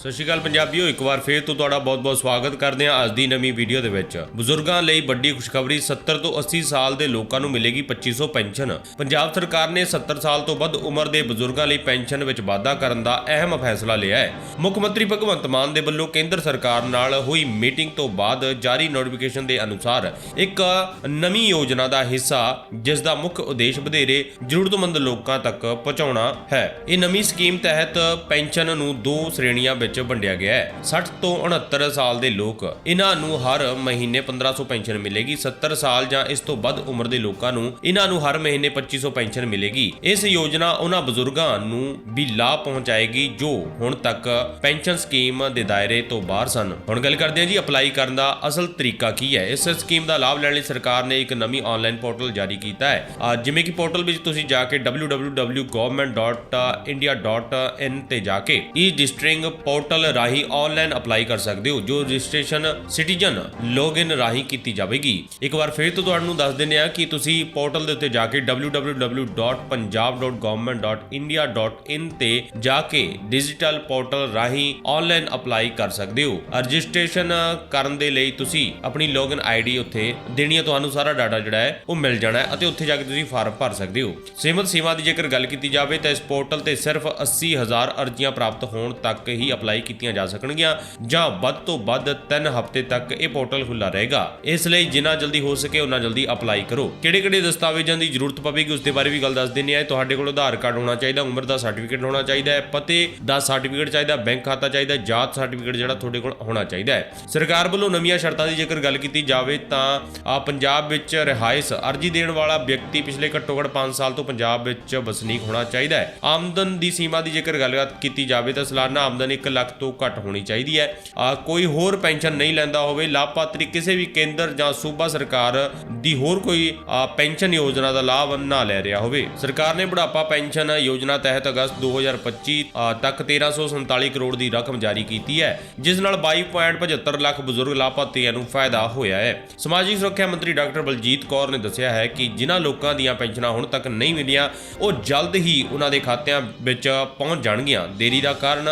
ਸਤਿ ਸ਼੍ਰੀ ਅਕਾਲ ਪੰਜਾਬੀਓ, ਇੱਕ ਵਾਰ ਫੇਰ ਤੋਂ ਤੁਹਾਡਾ ਬਹੁਤ-ਬਹੁਤ ਸਵਾਗਤ ਕਰਦੇ ਹਾਂ ਅੱਜ ਦੀ ਨਵੀਂ ਵੀਡੀਓ ਦੇ ਵਿੱਚ। ਬਜ਼ੁਰਗਾਂ ਲਈ ਵੱਡੀ ਖੁਸ਼ਖਬਰੀ 70 ਤੋਂ 80 ਸਾਲ ਦੇ ਲੋਕਾਂ ਨੂੰ ਮਿਲੇਗੀ 2500 ਪੈਨਸ਼ਨ। ਪੰਜਾਬ ਸਰਕਾਰ ਨੇ 70 ਸਾਲ ਤੋਂ ਵੱਧ ਉਮਰ ਦੇ ਬਜ਼ੁਰਗਾਂ ਲਈ ਪੈਨਸ਼ਨ ਵਿੱਚ ਵਾਧਾ ਕਰਨ ਦਾ ਅਹਿਮ ਫੈਸਲਾ ਲਿਆ ਹੈ। ਮੁੱਖ ਮੰਤਰੀ ਭਗਵੰਤ ਮਾਨ ਦੇ ਵੱਲੋਂ ਕੇਂਦਰ ਸਰਕਾਰ ਨਾਲ ਹੋਈ ਮੀਟਿੰਗ ਤੋਂ ਬਾਅਦ ਜਾਰੀ ਨੋਟੀਫਿਕੇਸ਼ਨ ਦੇ ਅਨੁਸਾਰ ਇੱਕ ਨਵੀਂ ਯੋਜਨਾ ਦਾ ਹਿੱਸਾ, ਜਿਸ ਦਾ ਮੁੱਖ ਉਦੇਸ਼ ਵਧੇਰੇ ਜ਼ਰੂਰਤਮੰਦ ਲੋਕਾਂ ਤੱਕ ਪਹੁੰਚਾਉਣਾ ਹੈ। ਇਹ ਨਵੀਂ ਸਕੀਮ ਤਹਿਤ ਪੈਨਸ਼ਨ ਨੂੰ ਦੋ ਸ਼੍ਰੇਣੀਆਂ ਵਿੱਚ ਵੰਡਿਆ ਗਿਆ ਹੈ। 60 ਤੋਂ 69 ਸਾਲ ਦੇ ਲੋਕ ਇਹਨਾਂ ਨੂੰ ਹਰ ਮਹੀਨੇ 1500 ਪੈਨਸ਼ਨ ਮਿਲੇਗੀ। 70 ਸਾਲ ਜਾਂ ਇਸ ਤੋਂ ਵੱਧ ਉਮਰ ਦੇ ਲੋਕਾਂ ਨੂੰ ਇਹਨਾਂ ਨੂੰ ਹਰ ਮਹੀਨੇ 2500 ਪੈਨਸ਼ਨ ਮਿਲੇਗੀ। ਇਸ ਯੋਜਨਾ ਉਹਨਾਂ ਬਜ਼ੁਰਗਾਂ ਨੂੰ ਵੀ ਲਾਭ ਪਹੁੰਚਾਏਗੀ ਜੋ ਹੁਣ ਤੱਕ ਪੈਨਸ਼ਨ ਸਕੀਮ ਦੇ ਦਾਇਰੇ ਤੋਂ ਬਾਹਰ ਸਨ। ਹੁਣ ਗੱਲ ਕਰਦੇ ਹਾਂ ਜੀ ਅਪਲਾਈ ਕਰਨ ਦਾ ਅਸਲ ਤਰੀਕਾ ਕੀ ਹੈ। ਇਸ ਸਕੀਮ ਦਾ ਲਾਭ ਲੈਣ ਲਈ ਸਰਕਾਰ ਨੇ ਇੱਕ ਨਵੀਂ ਆਨਲਾਈਨ ਪੋਰਟਲ ਜਾਰੀ ਕੀਤਾ ਹੈ। ਜਿਵੇਂ ਕਿ ਪੋਰਟਲ ਵਿੱਚ ਤੁਸੀਂ ਜਾ ਕੇ www.government.india.in ਤੇ ਜਾ ਕੇ ਈ ਰਜਿਸਟਰਿੰਗ ਪੋਰਟਲ ਰਾਹੀਂ ਆਨਲਾਈਨ ਅਪਲਾਈ ਕਰ ਸਕਦੇ ਹੋ, ਜੋ ਰਜਿਸਟ੍ਰੇਸ਼ਨ ਸਿਟੀਜ਼ਨ ਲੌਗਇਨ ਰਾਹੀਂ ਕੀਤੀ ਜਾਵੇਗੀ। ਇੱਕ ਵਾਰ ਫਿਰ ਤੋਂ ਤੁਹਾਨੂੰ ਦੱਸ ਦਿੰਦੇ ਹਾਂ ਕਿ ਤੁਸੀਂ ਪੋਰਟਲ ਦੇ ਉੱਤੇ ਜਾ ਕੇ www.punjab.government.india.in ਤੇ ਜਾ ਕੇ ਡਿਜੀਟਲ ਪੋਰਟਲ ਰਾਹੀਂ ਆਨਲਾਈਨ ਅਪਲਾਈ ਕਰ ਸਕਦੇ ਹੋ। ਰਜਿਸਟ੍ਰੇਸ਼ਨ ਕਰਨ ਦੇ ਲਈ ਤੁਸੀਂ ਆਪਣੀ ਲੌਗਇਨ ਆਈਡੀ ਉੱਥੇ ਦੇਣੀ ਹੈ, ਤੁਹਾਨੂੰ ਸਾਰਾ ਡਾਟਾ ਜਿਹੜਾ ਹੈ ਉਹ ਮਿਲ ਜਾਣਾ ਹੈ ਅਤੇ ਉੱਥੇ ਜਾ ਕੇ ਤੁਸੀਂ ਫਾਰਮ ਭਰ ਸਕਦੇ ਹੋ। ਸੀਮਤ ਸੀਮਾ ਦੀ ਜੇਕਰ ਗੱਲ ਕੀਤੀ ਜਾਵੇ ਤਾਂ ਇਸ ਪੋਰਟਲ ਤੇ ਸਿਰਫ 80000 ਅਰਜ਼ੀਆਂ ਪ੍ਰਾਪਤ ਹੋਣ ਤੱਕ ਹੀ ਅਪਲਾਈ ਕੀਤੀਆਂ ਜਾ ਸਕਣਗੀਆਂ, ਜਾਂ ਵੱਧ ਤੋਂ ਵੱਧ 3 ਹਫ਼ਤੇ ਤੱਕ ਇਹ ਪੋਰਟਲ ਖੁੱਲਾ ਰਹੇਗਾ। ਇਸ ਲਈ ਜਿੰਨਾ ਜਲਦੀ ਹੋ ਸਕੇ ਉਨਾ ਜਲਦੀ ਅਪਲਾਈ ਕਰੋ। ਕਿਹੜੇ-ਕਿਹੜੇ ਦਸਤਾਵੇਜ਼ਾਂ ਦੀ ਜ਼ਰੂਰਤ ਪਵੇਗੀ ਉਸ ਦੇ ਬਾਰੇ ਵੀ ਗੱਲ ਦੱਸ ਦਿੰਦੇ ਆ ਤੁਹਾਡੇ ਕੋਲ ਆਧਾਰ ਕਾਰਡ ਹੋਣਾ ਚਾਹੀਦਾ, ਉਮਰ ਦਾ ਸਰਟੀਫਿਕੇਟ ਹੋਣਾ ਚਾਹੀਦਾ ਹੈ, ਪਤੇ ਦਾ ਸਰਟੀਫਿਕੇਟ ਚਾਹੀਦਾ, ਬੈਂਕ ਖਾਤਾ ਚਾਹੀਦਾ, ਜਾਤ ਸਰਟੀਫਿਕੇਟ ਜਿਹੜਾ ਤੁਹਾਡੇ ਕੋਲ ਹੋਣਾ ਚਾਹੀਦਾ ਹੈ। ਸਰਕਾਰ ਵੱਲੋਂ ਨਵੀਆਂ ਸ਼ਰਤਾਂ ਦੀ ਜੇਕਰ ਗੱਲ ਕੀਤੀ ਜਾਵੇ ਤਾਂ ਆ ਪੰਜਾਬ ਵਿੱਚ ਰਿਹਾਇਸ਼ ਅਰਜੀ ਦੇਣ ਵਾਲਾ ਵਿਅਕਤੀ ਪਿਛਲੇ ਘੱਟੋ ਘੱਟ 5 ਸਾਲ ਤੋਂ ਪੰਜਾਬ ਵਿੱਚ ਵਸਨੀਕ ਹੋਣਾ ਚਾਹੀਦਾ ਹੈ। ਆਮਦਨ ਦੀ ਸੀਮਾ ਦੀ ਜੇਕਰ ਗੱਲਬਾਤ ਕੀਤੀ ਜਾਵੇ ਤਾਂ ਸਾਲਾਨਾ ਆਮਦਨ 1 ਲੱਖ ਤੋਂ ਘੱਟ ਹੋਣੀ ਚਾਹੀਦੀ ਹੈ। ਆ ਕੋਈ ਹੋਰ ਪੈਨਸ਼ਨ ਨਹੀਂ ਲੈਂਦਾ ਹੋਵੇ, ਲਾਭਪਾਤਰੀ ਕਿਸੇ ਵੀ ਕੇਂਦਰ ਜਾਂ ਸੂਬਾ ਸਰਕਾਰ ਦੀ ਹੋਰ ਕੋਈ ਪੈਨਸ਼ਨ ਯੋਜਨਾ ਦਾ ਲਾਭ ਨਾ ਲੈ ਰਿਹਾ ਹੋਵੇ। ਸਰਕਾਰ ਨੇ ਬੁਢਾਪਾ ਪੈਨਸ਼ਨ ਯੋਜਨਾ ਤਹਿਤ ਅਗਸਤ 2025 ਤੱਕ 1347 ਕਰੋੜ ਦੀ ਰਕਮ ਜਾਰੀ ਕੀਤੀ ਹੈ, ਜਿਸ ਨਾਲ 22.75 ਲੱਖ ਬਜ਼ੁਰਗ ਲਾਭਪਾਤਰੀਆਂ ਨੂੰ ਫਾਇਦਾ ਹੋਇਆ ਹੈ। ਸਮਾਜਿਕ ਸੁਰੱਖਿਆ ਮੰਤਰੀ ਡਾਕਟਰ ਬਲਜੀਤ ਕੌਰ ਨੇ ਦੱਸਿਆ ਹੈ ਕਿ ਜਿਨ੍ਹਾਂ ਲੋਕਾਂ ਦੀਆਂ ਪੈਨਸ਼ਨਾਂ ਹੁਣ ਤੱਕ ਨਹੀਂ ਮਿਲੀਆਂ, ਉਹ ਜਲਦ ਹੀ ਉਹਨਾਂ ਦੇ ਖਾਤਿਆਂ ਵਿੱਚ ਪਹੁੰਚ ਜਾਣਗੀਆਂ। ਦੇਰੀ ਦਾ ਕਾਰਨ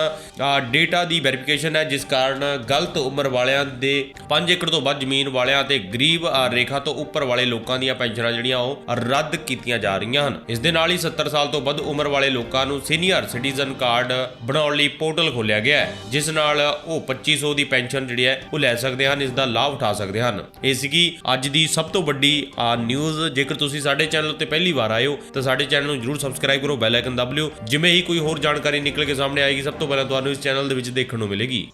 ਡੇਟਾ ਦੀ ਵੈਰੀਫਿਕੇਸ਼ਨ ਹੈ, ਜਿਸ ਕਾਰਨ ਗਲਤ ਉਮਰ ਵਾਲਿਆਂ ਦੇ 5 ਏਕੜ ਤੋਂ ਵੱਧ ਜ਼ਮੀਨ ਵਾਲਿਆਂ ਅਤੇ ਗਰੀਬ ਰੇਖਾ ਤੋਂ ਉੱਪਰ ਵਾਲੇ ਲੋਕਾਂ ਦੀਆਂ ਪੈਨਸ਼ਨਾਂ ਜਿਹੜੀਆਂ ਉਹ ਰੱਦ ਕੀਤੀਆਂ ਜਾ ਰਹੀਆਂ ਹਨ। ਇਸ ਦੇ ਨਾਲ ਹੀ 70 ਸਾਲ ਤੋਂ ਵੱਧ ਉਮਰ ਵਾਲੇ ਲੋਕਾਂ ਨੂੰ ਸੀਨੀਅਰ ਸਿਟੀਜ਼ਨ ਕਾਰਡ ਬਣਾਉਣ ਲਈ ਪੋਰਟਲ ਖੋਲ੍ਹਿਆ ਗਿਆ ਹੈ, ਜਿਸ ਨਾਲ ਉਹ 2500 ਦੀ ਪੈਨਸ਼ਨ ਜਿਹੜੀ ਹੈ, ਉਹ ਲੈ ਸਕਦੇ ਹਨ, ਇਸ ਦਾ ਲਾਭ ਉਠਾ ਸਕਦੇ ਹਨ। ਇਹ ਸੀਗੀ ਅੱਜ ਦੀ ਸਭ ਤੋਂ ਵੱਡੀ ਨਿਊਜ਼ ਜੇਕਰ ਤੁਸੀਂ ਸਾਡੇ ਚੈਨਲ ਉੱਤੇ ਪਹਿਲੀ ਵਾਰ ਆਏ ਹੋ, ਤਾਂ ਸਾਡੇ ਚੈਨਲ ਨੂੰ ਜਰੂਰ ਸਬਸਕ੍ਰਾਈਬ ਕਰੋ ਬੈਲ ਆਈਕਨ ਦਬ ਲਿਓ। ਜਿਵੇਂ ਹੀ ਕੋਈ ਹੋਰ ਜਾਣਕਾਰੀ ਨਿਕਲ ਕੇ ਸਾਹਮਣੇ ਆਏਗੀ, ਸਭ ਤੋਂ ਪਹਿਲਾਂ ਤੁਹਾਨੂੰ ਇਸ ਚੈਨਲ ਚੈਨਲ ਦੇ ਵਿੱਚ ਦੇਖਣ ਨੂੰ ਮਿਲੇਗੀ।